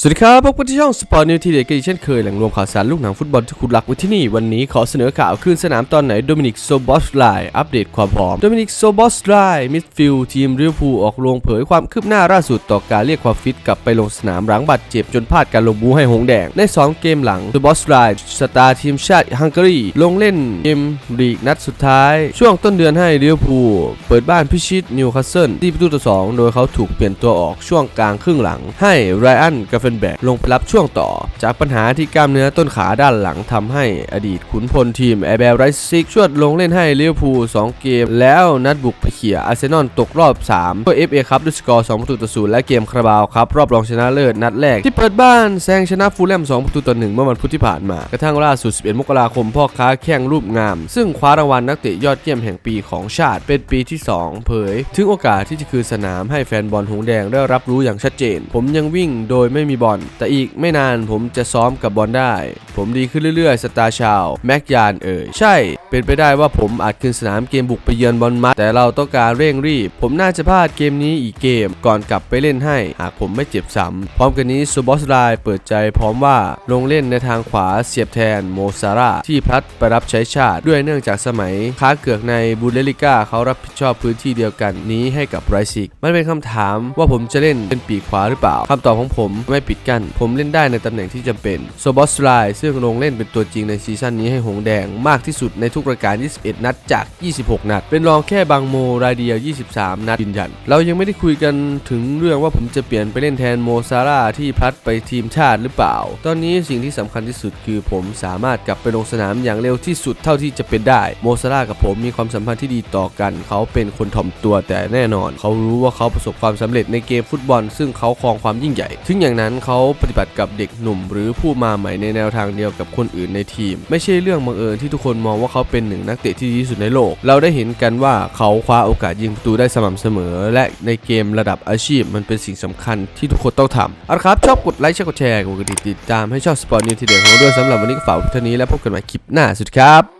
สวัสดีครับพบกันที่ช่องสปอร์ตนิวทีเด็ดกันอีกเช่นเคยแหล่งรวมข่าวสารลูกหนังฟุตบอลที่คุณรักไว้ที่นี่ วันนี้ขอเสนอข่าวคืนสนามตอนไหนโดมินิกโซบอสไลอัปเดตความพร้อมโดมินิกโซบอสไลมิดฟิลด์ทีมเวอร์พูออกโรงเผยความคืบหน้าล่าสุดต่อการเรียกความฟิตกลับไปลงสนามหลังบาดเจ็บจนพลาดการลงบูให้หงแดง ใน 2 เกมหลังโซบอสไลสตาร์ทีมชาติฮังการีลงเล่นเกมลีกนัดสุดท้าย ช่วงต้นเดือนให้เวอร์พูเปิดบ้านพิชิตนิวคาสเซิลที่ประตูต่อสองโดยเขาถูกเปลี่ยนตัวออกช่วงกลางครึ่งหลัง ให้ไรอันกาเฟนแบกลงไปรับช่วงต่อ จากปัญหาที่กล้ามเนื้อต้นขาด้านหลังทำให้อดีตขุนพลทีมแอร์เบลไรซิกชวดลงเล่นให้ลิเวอร์พูล2เกม แล้วนัดบุกไปเขี่ยอาร์เซนอลตกรอบ3เพื่อครับด้วยสกอร์2ประตูต่อ0และเกมคาราบาวครับรอบรองชนะเลิศนัดแรกที่เปิดบ้านแซงชนะฟูลแลม2ประตูต่อ1เมื่อวันพุธที่ผ่านมากระทั่งล่าสุด 11 มกราคมพ่อค้าแข่งรูปงาม ซึ่งคว้ารางวัลนักเตะยอดเยี่ยมแห่งปีของชาติเป็นปีที่ 2 เผย ถึงโอกาสที่จะคืนสนามให้แฟนบอลหงแดงได้รับรู้อย่างชัดเจน ผมยังวิ่งโดยไม่มีบอล แต่อีกไม่นานผมจะซ้อมกับบอลได้ ผมดีขึ้นเรื่อยๆ สตาร์ชาว แม็กยานเอ่ย ใช่ เป็นไปได้ว่าผมอาจขึ้นสนามเกมบุกไปเยือนบอลมัด แต่เราต้องการเร่งรีบ ผมน่าจะพลาดเกมนี้อีกเกม ก่อนกลับไปเล่นให้ หากผมไม่เจ็บซ้ำพร้อมกันนี้ซูบอสไลเปิดใจพร้อมว่าลงเล่นในทางขวาเสียบแทนโมซาร่าที่พลัดไปรับใช้ชาติด้วยเนื่องจากสมัย ค้าเกือกในบูเดลิก้าเขารับผิดชอบพื้นที่เดียวกันนี้ให้กับไรซิก มันเป็นคำถามว่าผมจะเล่นเป็นปีกขวาหรือเปล่าคำตอบของผมไม่ปิดกั้นผมเล่นได้ในตำแหน่งที่จำเป็นโซบอสไลซึ่งลงเล่นเป็นตัวจริงในซีซั่นนี้ให้หงแดงมากที่สุดในทุกรายการ 21 นัดจาก 26 นัด เป็นรองแค่บางโมรายเดียว 23 นัดยืนยัน เรายังไม่ได้คุยกันถึงเรื่องว่าผมจะเปลี่ยนไปเล่นแทนโมซาร่าที่พลัดไปทีมชาติหรือเปล่า ตอนนี้สิ่งที่สำคัญที่สุดคือผมสามารถกลับไปลงสนามอย่างเร็วที่สุดเท่าที่จะเป็นได้ โมซาร่ากับผมมีความสัมพันธ์ที่ดีต่อกัน เขาเป็นคนถ่อมตัวแต่แน่นอน เขารู้ว่าเขาประสบความสำเร็จในเกมฟุตบอล ซึ่งเขาครองความยิ่งใหญ่ ถึงอย่างนั้นเขาปฏิบัติกับเด็กหนุ่ม หรือผู้มาใหม่ในแนวทางเดียวกับคนอื่นในทีม ไม่ใช่เรื่องบังเอิญที่ทุกคนมองว่าเขาเป็นหนึ่งนักเตะที่ดีที่สุดในโลก เราได้เห็นกันว่าเขาคว้าโอกาสยิงประตูได้สม่ำเสมอ และในเกมระดับอาชีพมันเป็นสิ่งสำคัญที่ทุกคนต้องทำเอาละครับชอบกดไลค์ชอบกดแชร์กดกระดิ่งติดตามให้ชองสปอร์ตนิวทีเด็ดของเราด้วยสำหรับวันนี้ก็ฝากเท่านี้แล้วพบกันใหม่คลิปหน้าสวัสดีครับ